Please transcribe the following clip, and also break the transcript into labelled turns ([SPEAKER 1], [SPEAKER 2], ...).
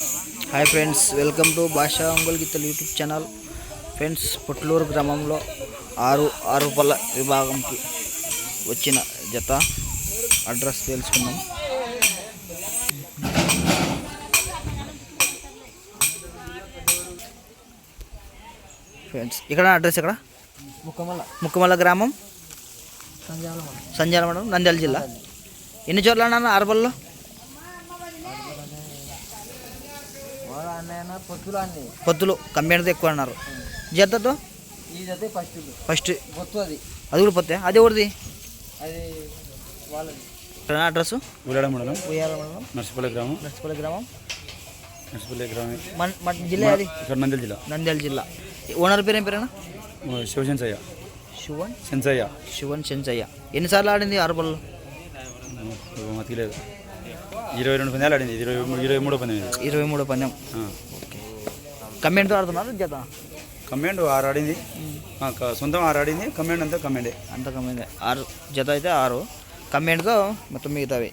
[SPEAKER 1] Hi friends welcome to భాషా ఒంగోలు గీతలు YouTube channel. Friends Putlur గ్రామంలో ఆరు ఆరు పళ్ళ విభాగంకి వచ్చిన జత. అడ్రస్ తెలుసుకుందాం. ఫ్రెండ్స్ ఇక్కడ అడ్రస్ ఎక్కడ?
[SPEAKER 2] ముక్కమల్ల.
[SPEAKER 1] ముక్కమల్ల గ్రామం?
[SPEAKER 2] సంజాల
[SPEAKER 1] సంజాల మండలం నంద్యాల జిల్లా. ఎన్ని చోట్ల అన్న ఆరుపల్లిలో?
[SPEAKER 2] పొత్తులు
[SPEAKER 1] కంపెనీతో ఎక్కువ అన్నారు. జతతో?
[SPEAKER 2] ఫస్ట్ అది.
[SPEAKER 1] అది కూడా పొత్తే? అది ఎవరిది?
[SPEAKER 2] అది వాళ్ళది.
[SPEAKER 1] అడ్రస్
[SPEAKER 3] ఉలాడ మండలం.
[SPEAKER 1] ఉయ్యాల మండలం.
[SPEAKER 3] నర్సిపల్లి గ్రామం.
[SPEAKER 1] నర్సిపల్లి గ్రామం.
[SPEAKER 3] నర్సిపల్లి గ్రామం.
[SPEAKER 1] మన జిల్లా అది
[SPEAKER 3] ఇక్కడ నంద్యాల జిల్లా.
[SPEAKER 1] నంద్యాల జిల్లా. ఓనర్ పేరు ఏం పేరేనా
[SPEAKER 3] శివసెన్సయ్య
[SPEAKER 1] శివన్?
[SPEAKER 3] సెన్సయ్య
[SPEAKER 1] శివన్ చెంచయ్య ఎన్నిసార్లు ఆడింది ఆరుపల్లిలో
[SPEAKER 3] మతిలేదు ఇరవై రెండు పందాలు ఆడింది. ఇరవై ఇరవై మూడో పందెం ఇది.
[SPEAKER 1] ఇరవై మూడో పందెం. ఓకే. కంపెనీతో ఆడుతున్నారు జత?
[SPEAKER 3] కమాండ్ ఆరు ఆడింది. సొంతం ఆరు ఆడింది. కమాండ్ అంతా కమాండే
[SPEAKER 1] అంత కంపెనీ ఆరు జత అయితే ఆరు. కంపెనీతో మొత్తం మిగతావి.